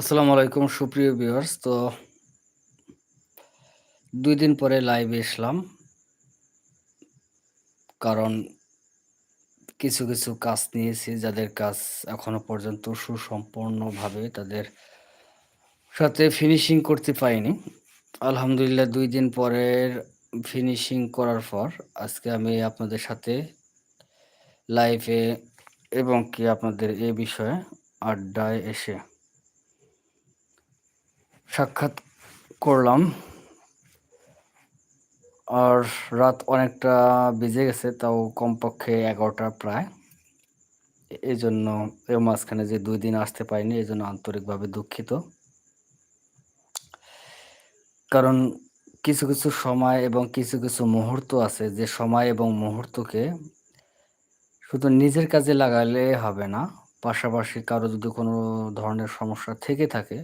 আসসালামু আলাইকুম, সুপ্রিয় ভিউয়ার্স তো দুই দিন পরে লাইভে এসলাম। কারণ কিছু কিছু কাজ নিয়েছি যাদের কাজ এখনও পর্যন্ত সুসম্পূর্ণভাবে তাদের সাথে ফিনিশিং করতে পারিনি। আলহামদুলিল্লাহ, দুই দিন পরের ফিনিশিং করার পর আজকে আমি আপনাদের সাথে লাইভে এবং কি আপনাদের এ বিষয়ে আড্ডায় এসে সাক্ষাৎ করলাম। আর রাত অনেকটা বেজে গেছে, তাও কমপক্ষে এগারোটা প্রায়। এই জন্য এর মাঝখানে যে দুই দিন আসতে পারিনি এই জন্য আন্তরিকভাবে দুঃখিত। কারণ কিছু কিছু সময় এবং কিছু কিছু মুহূর্ত আছে, যে সময় এবং মুহূর্তকে শুধু নিজের কাজে লাগালে হবে না। পাশাপাশি কারও যদি কোনো ধরনের সমস্যা থেকে থাকে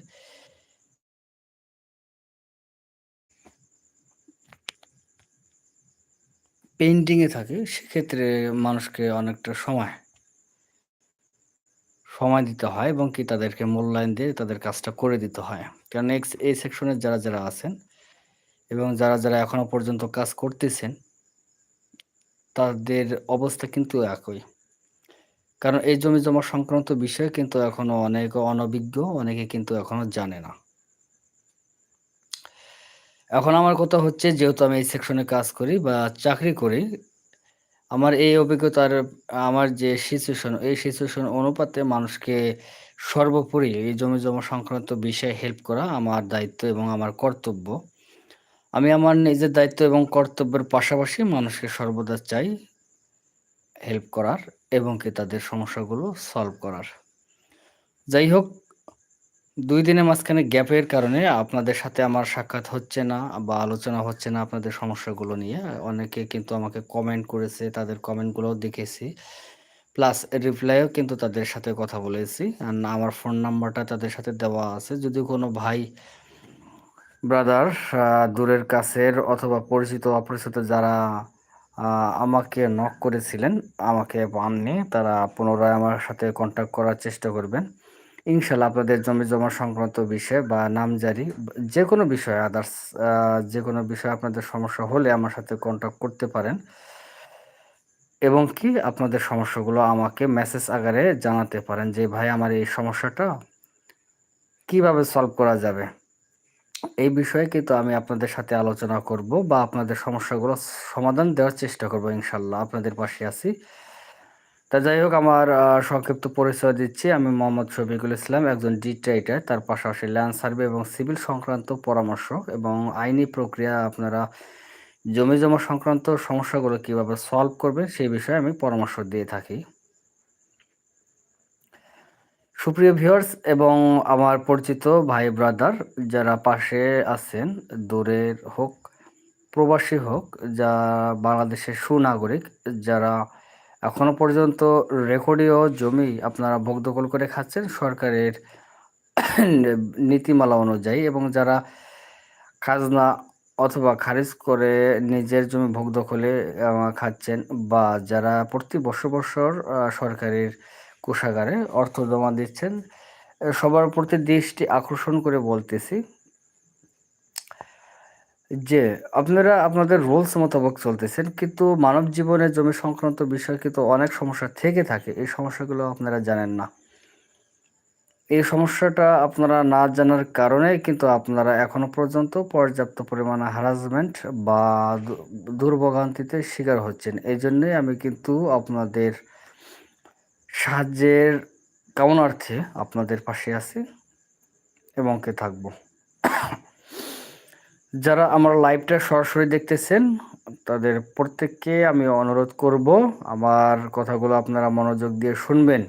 পেইন্টিংয়ে থাকে, সেক্ষেত্রে মানুষকে অনেকটা সময় সময় দিতে হয় এবং কি তাদেরকে মূল্যায়ন দিয়ে তাদের কাজটা করে দিতে হয়। কারণ এক্স এই সেকশনের যারা যারা আছেন এবং যারা যারা এখনও পর্যন্ত কাজ করতেছেন, তাদের অবস্থা কিন্তু একই। কারণ এই জমি জমা সংক্রান্ত বিষয়ে কিন্তু এখনও অনেক অনভিজ্ঞ, অনেকে কিন্তু এখনও জানে না। এখন আমার কথা হচ্ছে যেহেতু আমি এই সেকশনে কাজ করি বা চাকরি করি, আমার এই অভিজ্ঞতার, আমার যে সিচুয়েশন এই সিচুয়েশন অনুপাতে মানুষকে সর্বোপরি এই জমি জমা সংক্রান্ত বিষয়ে হেল্প করা আমার দায়িত্ব এবং আমার কর্তব্য। আমি আমার নিজের দায়িত্ব এবং কর্তব্যের পাশাপাশি মানুষকে সর্বদা চাই হেল্প করার এবং কি তাদের সমস্যাগুলো সলভ করার। যাই হোক দুই দিনের মাঝখানে গ্যাপের কারণে আপনাদের সাথে আমার সাক্ষাৎ হচ্ছে না বা আলোচনা হচ্ছে না আপনাদের সমস্যাগুলো নিয়ে। অনেকে কিন্তু আমাকে কমেন্ট করেছে, তাদের কমেন্টগুলোও দেখেছি। প্লাস রিপ্লাইও কিন্তু তাদের সাথে কথা বলেছি। আমার ফোন নাম্বারটা তাদের সাথে দেওয়া আছে। যদি কোনো ভাই ব্রাদার দূরের কাছের অথবা পরিচিত, অপরিচিত যারা আমাকে নক করেছিলেন, আমাকে পাননি, তারা পুনরায় আমার সাথে কন্ট্যাক্ট করার চেষ্টা করবেন। ইনশাল্লাহ আপনাদের জমি জমা সংক্রান্ত বিষয় বা নামজারি যে কোনো বিষয়ে আদার্স যে কোনো বিষয়ে আপনাদের সমস্যা হলে আমার সাথে কন্ট্যাক্ট করতে পারেন। এবং কি আপনাদের সমস্যাগুলো আমাকে মেসেজ আকারে জানাতে পারেন যে, ভাই, আমার এই সমস্যাটা কীভাবে সলভ করা যাবে? এই বিষয়ে কিন্তু আমি আপনাদের সাথে আলোচনা করব বা আপনাদের সমস্যাগুলো সমাধান দেওয়ার চেষ্টা করব ইনশাল্লাহ। আপনাদের পাশে আছি। তা যাই হোক, আমার সংক্ষিপ্ত পরিচয় দিচ্ছি। আমি মোহাম্মদ শফিকুল ইসলাম, একজন ডিটাইটার তার পাশাপাশি ল্যান্ড সার্ভে এবং সিভিল সংক্রান্ত পরামর্শ এবং আইনি প্রক্রিয়া আপনারা জমি জমা সংক্রান্ত সমস্যাগুলো কীভাবে সলভ করবেন সেই বিষয়ে আমি পরামর্শ দিয়ে থাকি। সুপ্রিয় ভিউয়ার্স এবং আমার পরিচিত ভাই, ব্রাদার, যারা পাশে আছেন, দূরের হোক, প্রবাসী হোক যা বাংলাদেশের সুনাগরিক, যারা এখনও পর্যন্ত রেকর্ডীয় জমি আপনারা ভোগ দখল করে খাচ্ছেন সরকারের নীতিমালা অনুযায়ী এবং যারা খাজনা অথবা খারিজ করে নিজের জমি ভোগদখলে খাচ্ছেন বা যারা প্রতি বছর বছর সরকারের কোষাগারে অর্থ জমা দিচ্ছেন সবার প্রতি দৃষ্টি আকর্ষণ করে বলতেছি। যে আপনারা, আপনাদের রুলস মোতাবেক চলতেছেন, কিন্তু মানব জীবনের জমি সংক্রান্ত বিষয় কিন্তু অনেক সমস্যা থেকে থাকে। এই সমস্যাগুলো আপনারা জানেন না। এই সমস্যাটা আপনারা না জানার কারণে কিন্তু আপনারা এখনও পর্যন্ত পর্যাপ্ত পরিমাণে হারাসমেন্ট বা দুর্ভোগান্তিতে শিকার হচ্ছেন। এই জন্যই আমি কিন্তু আপনাদের সাহায্যের কামনার্থে আপনাদের পাশে আছি এবং কে থাকব। যারা আমার লাইভটা সরাসরি দেখতেছেন, তাদের প্রত্যেককে আমি অনুরোধ করব আমার কথাগুলো আপনারা মনোযোগ দিয়ে শুনবেন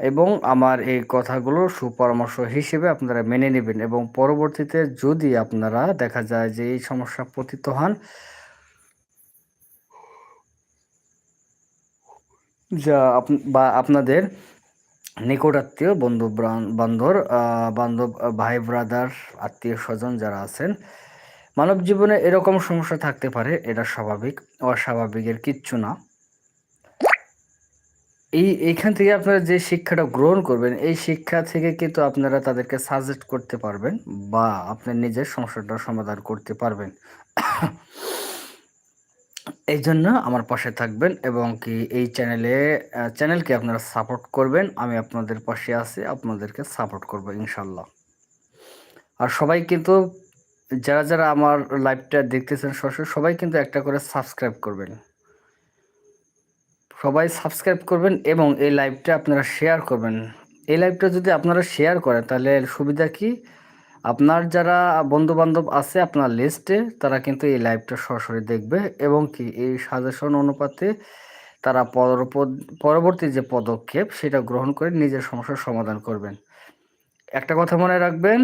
এবং আমার এই কথাগুলো সুপরামর্শ হিসেবে আপনারা মেনে নেবেন এবং পরবর্তীতে যদি আপনারা দেখা যায় যে এই সমস্যা পতিত হন, যা বা আপনাদের নিকটাত্মীয় বন্ধু বান্ধব বান্ধব ভাই ব্রাদার আত্মীয় স্বজন যারা আছেন, মানব জীবনে এরকম সমস্যা থাকতে পারে, এটা স্বাভাবিক, অস্বাভাবিকের কিচ্ছু না। এই, এইখান থেকে আপনারা যে শিক্ষাটা গ্রহণ করবেন, এই শিক্ষা থেকে কিন্তু আপনারা তাদেরকে সাজেস্ট করতে পারবেন বা আপনার নিজের সমস্যাটার সমাধান করতে পারবেন। এই জন্য আমার পাশে থাকবেন এবং কি এই চ্যানেলে চ্যানেলকে আপনারা সাপোর্ট করবেন, আমি আপনাদের পাশে আছি, আপনাদেরকে সাপোর্ট করব, ইনশাল্লাহ। আর সবাই কিন্তু, যারা যারা আমার লাইভটা দেখতেছেন সরাসরি, সবাই কিন্তু একটা করে সাবস্ক্রাইব করবেন। সবাই সাবস্ক্রাইব করবেন এবং এই লাইভটা আপনারা শেয়ার করবেন। এই লাইভটা যদি আপনারা শেয়ার করেন, তাহলে সুবিধা কি? আপনার যারা বন্ধু বান্ধব আছে আপনার লিস্টে তারা কিন্তু এই লাইভটা সরাসরি দেখবে এবং কি এই সাজেশন অনুপাতে তারা পরবর্তী যে পদক্ষেপ সেটা গ্রহণ করে নিজের সমস্যার সমাধান করবেন। একটা কথা মনে রাখবেন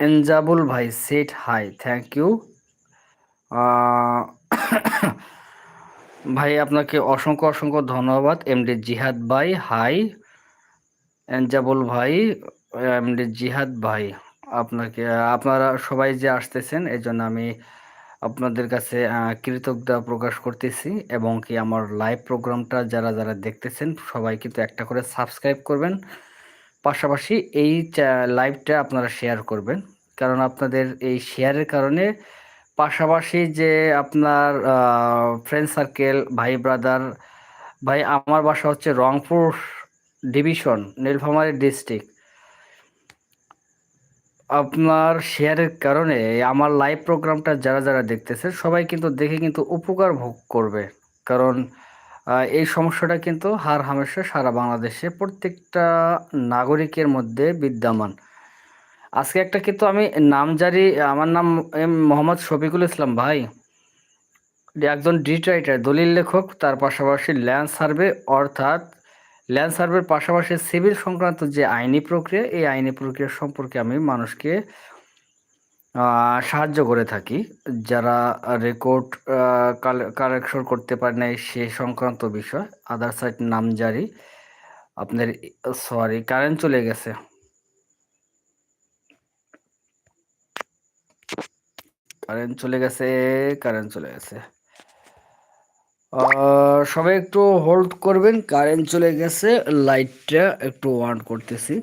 এনজাবুল ভাই সেট হাই থ্যাংক ইউ ভাই আপনাকে অসংখ্য অসংখ্য ধন্যবাদ এমডি জিহাদ ভাই হাই এনজাবুল ভাই এমডি জিহাদ ভাই। আপনাকে, আপনারা সবাই যে আসতেছেন এই জন্য আমি আপনাদের কাছে কৃতজ্ঞতা প্রকাশ করতেছি এবং কি আমার লাইভ প্রোগ্রামটা যারা যারা দেখতেছেন, সবাই কিন্তু একটা করে সাবস্ক্রাইব করবেন। পাশাপাশি এই লাইভটা আপনারা শেয়ার করবেন। কারণ আপনাদের এই শেয়ারের কারণে পাশাপাশি যে আপনার ফ্রেন্ড সার্কেল ভাই ব্রাদার ভাই, আমার বাসা হচ্ছে রংপুর ডিভিশন, নীলফামারী ডিস্ট্রিক্ট। আপনার শেয়ারের কারণে আমার লাইভ প্রোগ্রামটা যারা যারা দেখতেছে, সবাই কিন্তু দেখে কিন্তু উপকার ভোগ করবে। কারণ এই সমস্যাটা কিন্তু হার হামেশা সারা বাংলাদেশে প্রত্যেকটা নাগরিকের মধ্যে বিদ্যমান। আজকে একটা কিন্তু আমি নাম জারি আমার নাম এম মোহাম্মদ শফিকুল ইসলাম ভাই। একজন ডিট রাইটার দলিল লেখক, তার পাশাপাশি ল্যান্ড সার্ভে, অর্থাৎ ল্যান্ড সার্ভের পাশাপাশি সিভিল সংক্রান্ত যে আইনি প্রক্রিয়া, এই আইনি প্রক্রিয়া সম্পর্কে আমি মানুষকে সাহায্য করে থাকি। যারা রেকর্ড কালেকশন করতে পারে নাই সে সংক্রান্ত বিষয় আদার সাইড নাম জারি। আপনার সরি কারেন্ট চলে গেছে। কারেন্ট চলে গেছে কারেন্ট চলে গেছে। সবাই একটু হোল্ড করবেন কারেন্ট চলে গেছে লাইটটা একটু অন করতেছি।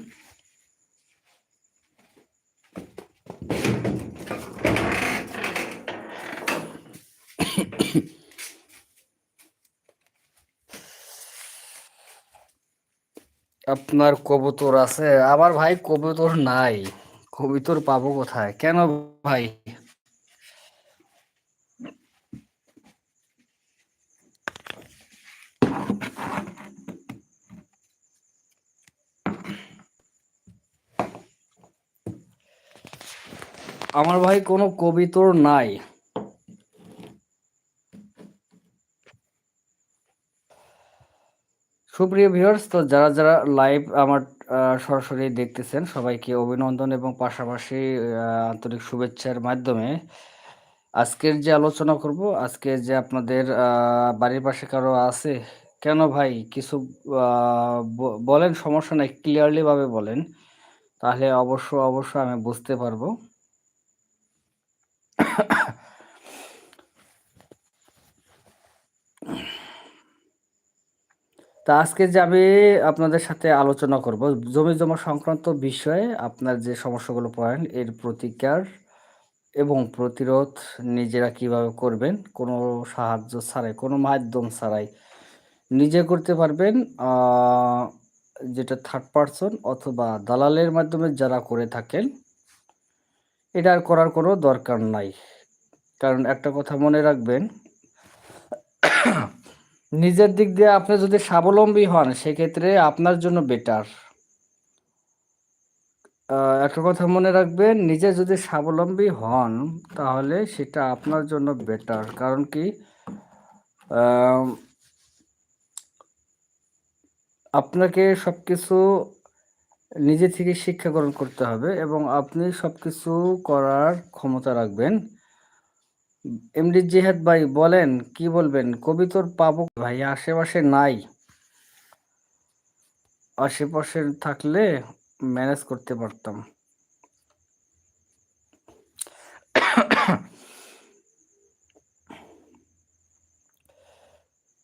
আপনার কবুতর আছে? আমার ভাই কবুতর নাই। কবুতর পাবো কোথায়? কেন ভাই? আমার ভাই কোনো কবিতর নাই। সুপ্রিয় ভিউয়ার্স তো যারা যারা লাইভ আমার সরাসরি দেখতেছেন, সবাইকে অভিনন্দন এবং পাশাপাশি আন্তরিক শুভেচ্ছার মাধ্যমে আজকের যে আলোচনা করব, আজকে যে আপনাদের বাড়ির পাশে কারও আছে, কেন ভাই? কিছু বলেন, সমস্যা নাই ক্লিয়ারলি ভাবে বলেন, তাহলে অবশ্য অবশ্য আমি বুঝতে পারব। তা আজকে যে আমি আপনাদের সাথে আলোচনা করব, জমি জমা সংক্রান্ত বিষয়ে আপনার যে সমস্যাগুলো পড়েন, এর প্রতিকার এবং প্রতিরোধ নিজেরা কীভাবে করবেন, কোনো সাহায্য ছাড়াই, কোনো মাধ্যম ছাড়াই নিজে করতে পারবেন যেটা থার্ড পারসন অথবা দালালের মাধ্যমে যারা করে থাকেন এটা আর করার কোনো দরকার নাই। কারণ একটা কথা মনে রাখবেন, নিজের দিক দিয়ে আপনি যদি স্বাবলম্বী হন, সেক্ষেত্রে আপনার জন্য বেটার একটা কথা মনে রাখবেন, নিজে যদি স্বাবলম্বী হন, তাহলে সেটা আপনার জন্য বেটার কারণ কি আপনাকে সব কিছু নিজে থেকে শিক্ষা গ্রহণ করতে হবে এবং আপনি সব কিছু করার ক্ষমতা রাখবেন। এমডি জিহাদ ভাই বলেন, কি বলবেন? কবিতর পাবো ভাই, আশেপাশে নাই। আশেপাশে থাকলে ম্যানেজ করতে পারতাম।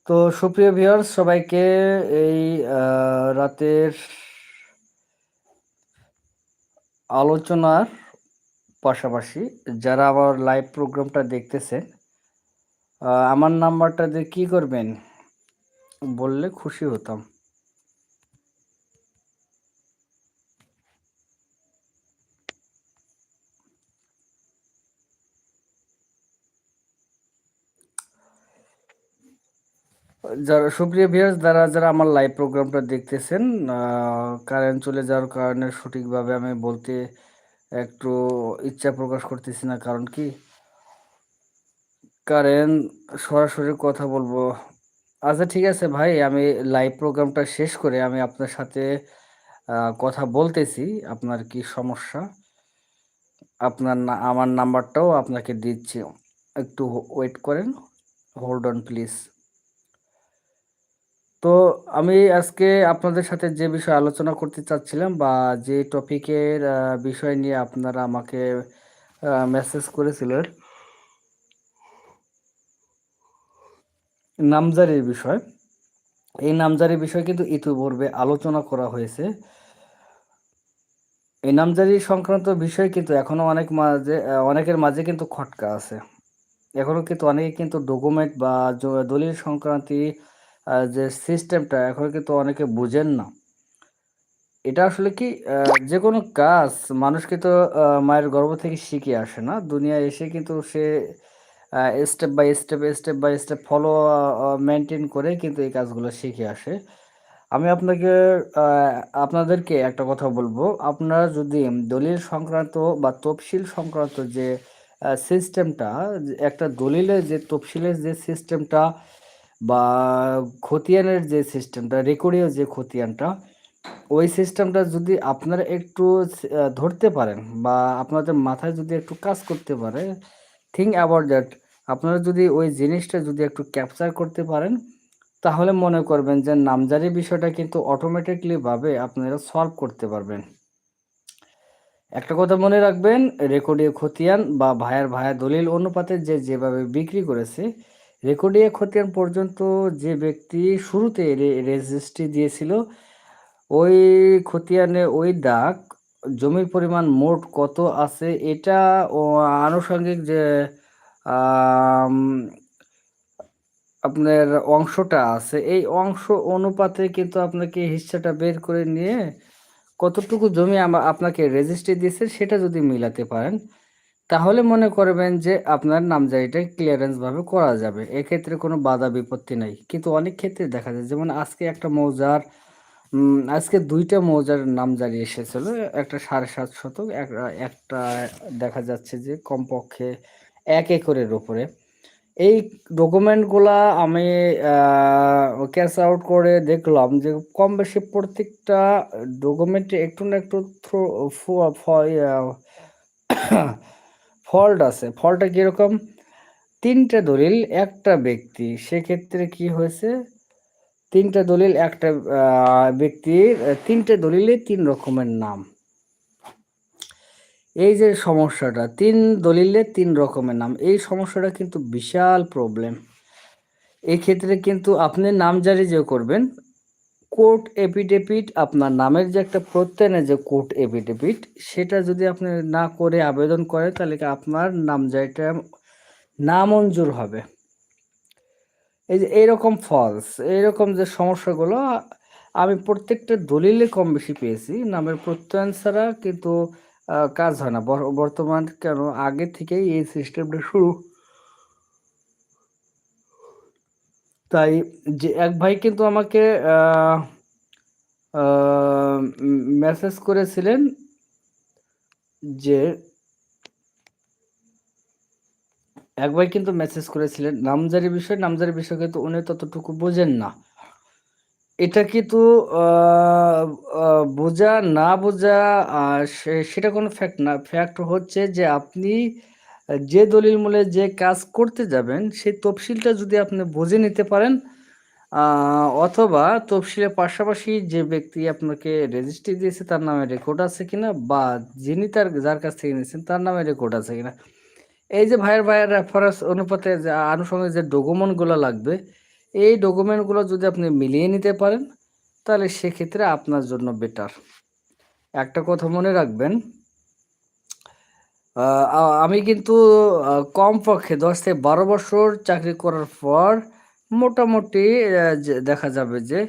তো সুপ্রিয় ভিউয়ার্স, সবাইকে এই রাতের আলোচনার পাশাপাশি যারা আবার লাইভ প্রোগ্রামটা দেখতেছেন আমার নাম্বারটা দিয়ে কী করবেন বললে খুশি হতাম। যারা, সুপ্রিয় ভিউয়ার্স যারা যারা আমার লাইভ প্রোগ্রামটা দেখতেছেন কারেন্ট চলে যাওয়ার কারণে সঠিকভাবে আমি বলতে একটু ইচ্ছা প্রকাশ করতেছি না। কারণ কি? কারেন্ট সরাসরি কথা বলব। আচ্ছা ঠিক আছে ভাই, আমি লাইভ প্রোগ্রামটা শেষ করে আমি আপনার সাথে কথা বলতেছি। আপনার কি সমস্যা? আপনার আমার নাম্বারটাও আপনাকে দিচ্ছি। একটু ওয়েট করেন। হোল্ড অন প্লিজ তো আমি আজকে আপনাদের সাথে যে বিষয়ে আলোচনা করতে চাচ্ছিলাম বা যে টপিকের বিষয় নিয়ে আপনারা আমাকে মেসেজ করেছিলেন, নামজারির বিষয়। এই নামজারির বিষয় কিন্তু ইতিপূর্বে আলোচনা করা হয়েছে। এই নামজারি সংক্রান্ত বিষয় কিন্তু এখনও অনেক মাঝে অনেকের মাঝে কিন্তু খটকা আছে। এখনও কিন্তু অনেকে কিন্তু ডকুমেন্ট বা দলিল সংক্রান্তি যে সিস্টেমটা এখন কিন্তু অনেকে বুঝেন না। এটা আসলে কি যে কোনো কাজ মানুষ কিন্তু মায়ের গর্ভ থেকে শিখে আসে না। দুনিয়া এসে কিন্তু সে step by step step by step follow maintain করে কিন্তু এই কাজগুলো শিখে আসে। আমি আপনাকে আপনাদেরকে একটা কথা বলব। আপনারা যদি দলিল সংক্রান্ত বা তফসিল সংক্রান্ত যে সিস্টেমটা একটা দলিলের যে তফসিলের যে সিস্টেমটা বা খতিয়ানের যে সিস্টেমটা রেকর্ডীয় যে খতিয়ানটা, ওই সিস্টেমটা যদি আপনারা একটু ধরতে পারেন বা আপনাদের মাথায় যদি একটু কাজ করতে পারে থিঙ্ক অ্যাবাউট দ্যাট আপনারা যদি ওই জিনিসটা যদি একটু ক্যাপচার করতে পারেন, তাহলে মনে করবেন যে নামজারি বিষয়টা কিন্তু অটোমেটিকলিভাবে আপনারা সলভ করতে পারবেন। একটা কথা মনে রাখবেন রেকর্ডীয় খতিয়ান বা ভাইয়ার ভায়া দলিল অনুপাতে যে যেভাবে বিক্রি করেছে রেকর্ডিয়া খতিয়ান পর্যন্ত যে ব্যক্তি শুরুতে রেজিস্ট্রি দিয়েছিল, ওই খতিয়ানে ওই দাগ, জমির পরিমাণ মোট কত আছে, এটা আনুষঙ্গিক যে আপনার অংশটা আছে, এই অংশ অনুপাতে কিন্তু আপনাকে হিসাটা বের করে নিয়ে কতটুকু জমি আপনাকে রেজিস্ট্রি দিয়েছে, সেটা যদি মিলাতে পারেন তাহলে মনে করবেন যে আপনার নামজারিটা ক্লিয়ারেন্সভাবে করা যাবে। এক্ষেত্রে কোনো বাধা বিপত্তি নাই। কিন্তু অনেক ক্ষেত্রে দেখা যায়, যেমন আজকে একটা মৌজার আজকে দুইটা মৌজার নাম নামজারি এসেছিল। একটা সাড়ে সাত শতক একটা দেখা যাচ্ছে যে কমপক্ষে এক একরের উপরে। এই ডকুমেন্টগুলা আমি ক্যাশ আউট করে দেখলাম যে কম বেশি প্রত্যেকটা ডকুমেন্টে একটু না একটু থ্রো ফল্ট আছে। ফল্টটা কীরকম? তিনটা দলিল, একটা ব্যক্তি। সেক্ষেত্রে কি হয়েছে? তিনটা দলিল, একটা ব্যক্তির তিনটে দলিলে তিন রকমের নাম। এই যে সমস্যাটা, তিন দলিলে তিন রকমের নাম। এই সমস্যাটা কিন্তু বিশাল প্রবলেম এই ক্ষেত্রে কিন্তু আপনি নাম জারি যে করবেন কোর্ট এপিডেপিট আপনার নামের যে একটা প্রত্যয়নের যে কোর্ট এপিডেপিট সেটা যদি আপনি না করে আবেদন করেন, তাহলে আপনার নাম জারিটা নামঞ্জুর হবে? এই যে এইরকম ফলস এইরকম যে সমস্যাগুলো, আমি প্রত্যেকটা দলিলে কম বেশি পেয়েছি। নামের প্রত্যয়ন ছাড়া কিন্তু কাজ হয় না। বর্তমান কেন, আগে থেকেই এই সিস্টেমটা শুরু তাই যে এক ভাই কিন্তু আমাকে মেসেজ করেছিলেন যে এক ভাই কিন্তু মেসেজ করেছিলেন, নামজারি বিষয় নামজারি বিষয় কিন্তু উনি ততটুকু বোঝেন না। এটা কিন্তু বোঝা, না বোঝা সেটা কোনো ফ্যাক্ট না। ফ্যাক্ট হচ্ছে যে আপনি যে দলিল মূলে যে কাজ করতে যাবেন, সেই তফসিলটা যদি আপনি বুঝে নিতে পারেন অথবা তফসিলের পাশাপাশি যে ব্যক্তি আপনাকে রেজিস্ট্রি দিয়েছে, তার নামে রেকর্ড আছে কিনা, বা যিনি তার, যার কাছ থেকে নিয়েছেন, তার নামে রেকর্ড আছে কিনা। এই যে ভাইয়ের ভাইয়ের রেফারেন্স অনুপাতে যে আনুষঙ্গিক যে ডকুমেন্টগুলো লাগবে, এই ডকুমেন্টগুলো যদি আপনি মিলিয়ে নিতে পারেন, তাহলে সেক্ষেত্রে আপনার জন্য বেটার একটা কথা মনে রাখবেন আমি কিন্তু কমপক্ষে দশ থেকে বারো বছর চাকরি করার পর মোটামুটি দেখা যাবে যে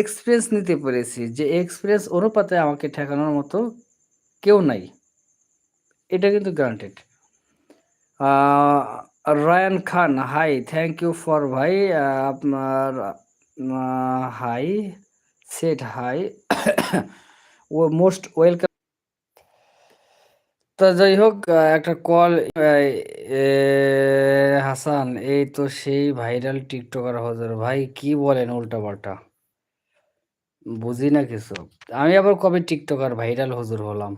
এক্সপিরিয়েন্স নিতে পেরেছি। যে এক্সপিরিয়েন্স অনুপাতে আমাকে ঠেকানোর মতো কেউ নাই। এটা কিন্তু granted Ryan Khan hi thank you for ভাই আপনার hi set hi most welcome তা যাই হোক একটা কল হাসান, এই তো সেই ভাইরাল টিকটকার হজর ভাই, কি বলেন উল্টাপাল্টা? বুঝি না কিছু। আমি আবার কবে টিকটকার ভাইরাল হজুর হলাম?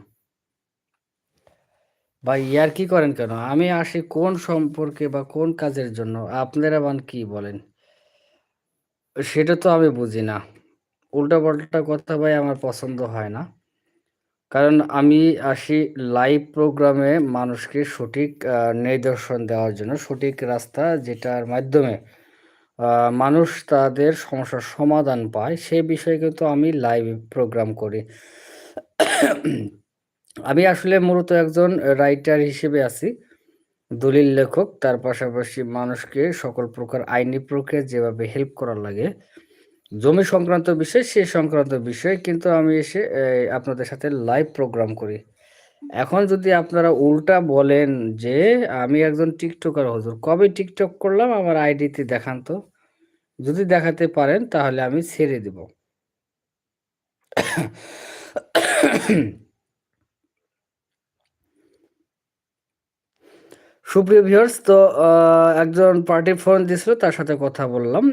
ভাই, ইয়ার কি করেন কেন? আমি আসি কোন সম্পর্কে বা কোন কাজের জন্য? আপনারা বান কি বলেন? সেটা তো আমি বুঝি না উল্টাপাল্টা কথা ভাই, আমার পছন্দ হয় না। কারণ আমি আসি লাইভ প্রোগ্রামে মানুষকে সঠিক নিদর্শন দেওয়ার জন্য, সঠিক রাস্তা যেটার মাধ্যমে মানুষ তাদের সমস্যার সমাধান পায়, সে বিষয়ে কিন্তু আমি লাইভ প্রোগ্রাম করি। আমি আসলে মূলত একজন রাইটার হিসেবে আছি, দলিল লেখক, তার পাশাপাশি মানুষকে সকল প্রকার আইনি প্রক্রিয়া যেভাবে হেল্প করার লাগে জমি সংক্রান্ত বিষয়, সে সংক্রান্ত বিষয়, কিন্তু আমি এসে আপনাদের সাথে লাইভ প্রোগ্রাম করি। এখন যদি আপনারা উল্টা বলেন যে, আমি একজন টিকটকার হজুর, কবে টিকটক করলাম? আমার আইডিতে দেখান তো। যদি দেখাতে পারেন, তাহলে আমি ছেড়ে দেব। সুপ্রিয় ভিউয়ার্স তো একজন পার্টি ফোন দিছিল, তার সাথে কথা বললাম।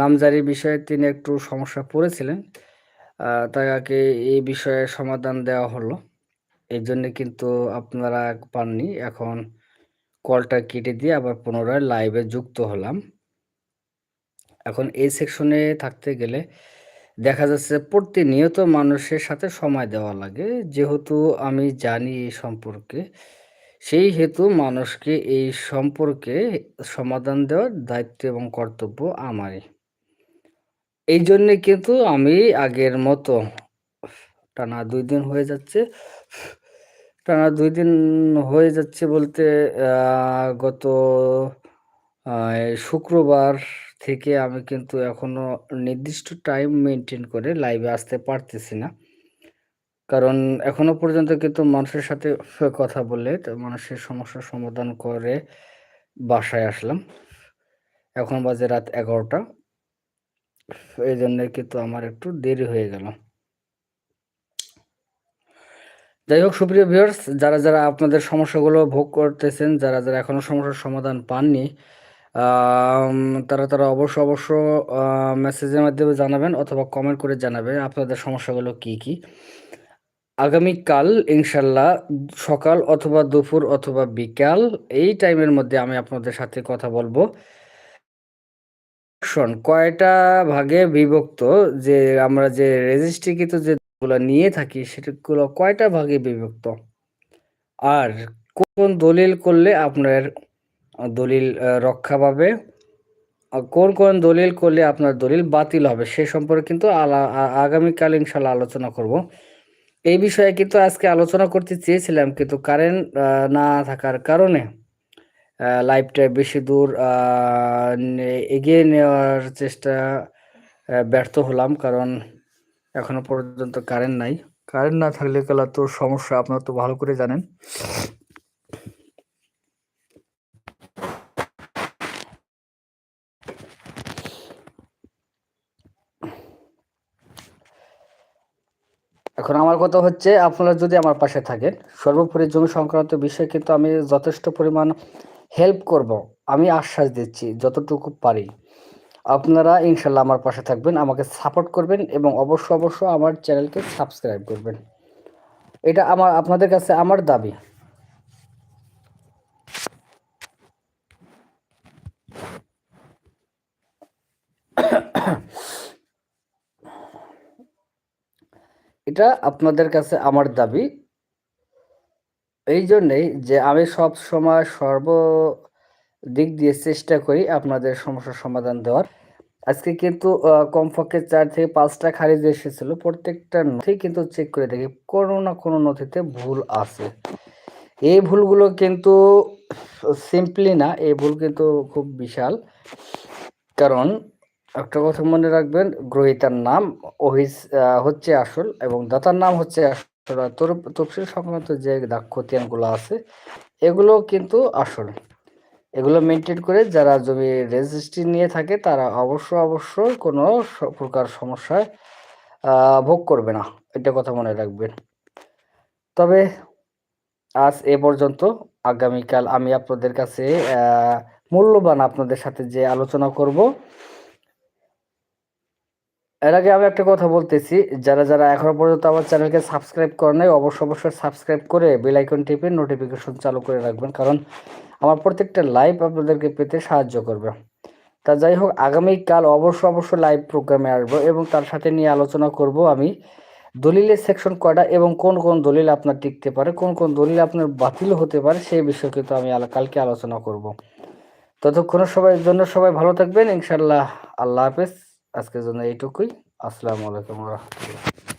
নামজারি বিষয়ে তিনি একটু সমস্যা পড়েছিলেন। তাকে এই বিষয়ে সমাধান দেওয়া হলো। এই জন্য কিন্তু আপনারা পাননি। এখন কলটা কেটে দিয়ে আবার পুনরায় লাইভে যুক্ত হলাম। এখন এই সেকশনে থাকতে গেলে দেখা যাচ্ছে প্রতিনিয়ত মানুষের সাথে সময় দেওয়া লাগে। যেহেতু আমি জানি এই সম্পর্কে। সেই হেতু মানুষকে এই সম্পর্কে সমাধান দেওয়ার দায়িত্ব এবং কর্তব্য আমারই। এই জন্যে কিন্তু আমি আগের মতো টানা দুই দিন হয়ে যাচ্ছে। টানা দুই দিন হয়ে যাচ্ছে বলতে গত শুক্রবার থেকে আমি কিন্তু এখনও নির্দিষ্ট টাইম মেনটেন করে লাইভে আসতে পারতেছি না। কারণ এখনও পর্যন্ত কিন্তু মানুষের সাথে কথা বলে মানুষের সমস্যার সমাধান করে বাসায় আসলাম। এখন বাজে রাত এগারোটা। এই জন্য কিন্তু আমার একটু দেরি হয়ে গেল। যাই হোক, সুপ্রিয় ভিউয়ার্স, যারা যারা আপনাদের সমস্যাগুলো ভোগ করতেছেন, যারা যারা এখনও সমস্যার সমাধান পাননি তারা তারা অবশ্য অবশ্য মেসেজের মাধ্যমে জানাবেন অথবা কমেন্ট করে জানাবেন আপনাদের সমস্যাগুলো কি কি। আগামীকাল ইনশাল্লাহ সকাল অথবা দুপুর অথবা বিকাল, এই টাইমের মধ্যে আমি আপনাদের সাথে কথা বলব। শোন, কয়টা ভাগে বিভক্ত? যে আমরা যে রেজিস্ট্রিকৃত যেগুলো নিয়ে থাকি, সেগুলো কয়টা ভাগে বিভক্ত? আর কোন দলিল করলে আপনার দলিল রক্ষা পাবে? কোন কোন দলিল করলে আপনার দলিল বাতিল হবে, সে সম্পর্কে কিন্তু আগামীকাল ইনশাল্লাহ আলোচনা করব। এই বিষয়ে কিন্তু আজকে আলোচনা করতে চেয়েছিলাম, কিন্তু কারেন্ট না থাকার কারণে লাইফটা বেশি দূর এগিয়ে নেওয়ার চেষ্টা ব্যর্থ হলাম, কারণ এখনও পর্যন্ত কারেন্ট নাই। কারেন্ট না থাকলে কালা তো সমস্যা, আপনার তো ভালো করে জানেন। এখন আমার কথা হচ্ছে, আপনারা যদি আমার পাশে থাকেন, সর্বোপরি জমি সংক্রান্ত বিষয়ে কিন্তু আমি যথেষ্ট পরিমাণ হেল্প করব, আমি আশ্বাস দিচ্ছি, যতটুকু পারি। আপনারা ইনশাল্লাহ আমার পাশে থাকবেন, আমাকে সাপোর্ট করবেন এবং অবশ্য অবশ্য আমার চ্যানেলকে সাবস্ক্রাইব করবেন। এটা আমার, আপনাদের কাছে আমার দাবি। এটা আপনাদের কাছে আমার দাবি। এই জন্যেই যে আমি সব সময় সর্ব দিক দিয়ে চেষ্টা করি আপনাদের সমস্যার সমাধান দেওয়ার। আজকে কিন্তু কমপক্ষে চার থেকে পাঁচটা খারিজ এসেছিল, প্রত্যেকটা নথি কিন্তু চেক করে দেখি, কোনো না কোনো নথিতে ভুল আছে। এই ভুলগুলো কিন্তু সিম্পলি না, এই ভুল কিন্তু খুব বিশাল। কারণ একটা কথা মনে রাখবেন, গ্রহিতার নাম ওহিস হচ্ছে আসল এবং দাতার নাম হচ্ছে আসল। তফসিল সংক্রান্ত যে খতিয়ানগুলো আছে এগুলো কিন্তু আসল। এগুলো মেনটেন করে যারা জমি রেজিস্ট্রি নিয়ে থাকে, তারা অবশ্য অবশ্যই কোনো প্রকার সমস্যায় ভোগ করবে না। এটা কথা মনে রাখবেন। তবে আজ এ পর্যন্ত আগামীকাল আমি আপনাদের কাছে মূল্যবান আপনাদের সাথে যে আলোচনা করব এর আগে আমি একটা কথা বলতেছি, যারা যারা এখনও পর্যন্ত আমার চ্যানেলকে সাবস্ক্রাইব করে নাই অবশ্যই অবশ্যই সাবস্ক্রাইব করে বেল আইকন টিপে নোটিফিকেশন চালু করে রাখবেন, কারণ আমার প্রত্যেকটা লাইভ আপনাদেরকে পেতে সাহায্য করবে। তা যাই হোক, আগামীকাল অবশ্য অবশ্য লাইভ প্রোগ্রামে আসব এবং তার সাথে নিয়ে আলোচনা করব আমি দলিলের সেকশন কয়টা এবং কোন কোন দলিল আপনার টিকতে পারে, কোন কোন দলিল আপনার বাতিল হতে পারে, সেই বিষয়ে কিন্তু আমি কালকে আলোচনা করব। ততক্ষণ সবাই জন্য সবাই ভালো থাকবেন ইনশাল্লাহ আল্লাহ হাফেজ। আজকের জন্য এইটুকুই। আসসালামু আলাইকুম রহমতুল্লাহ।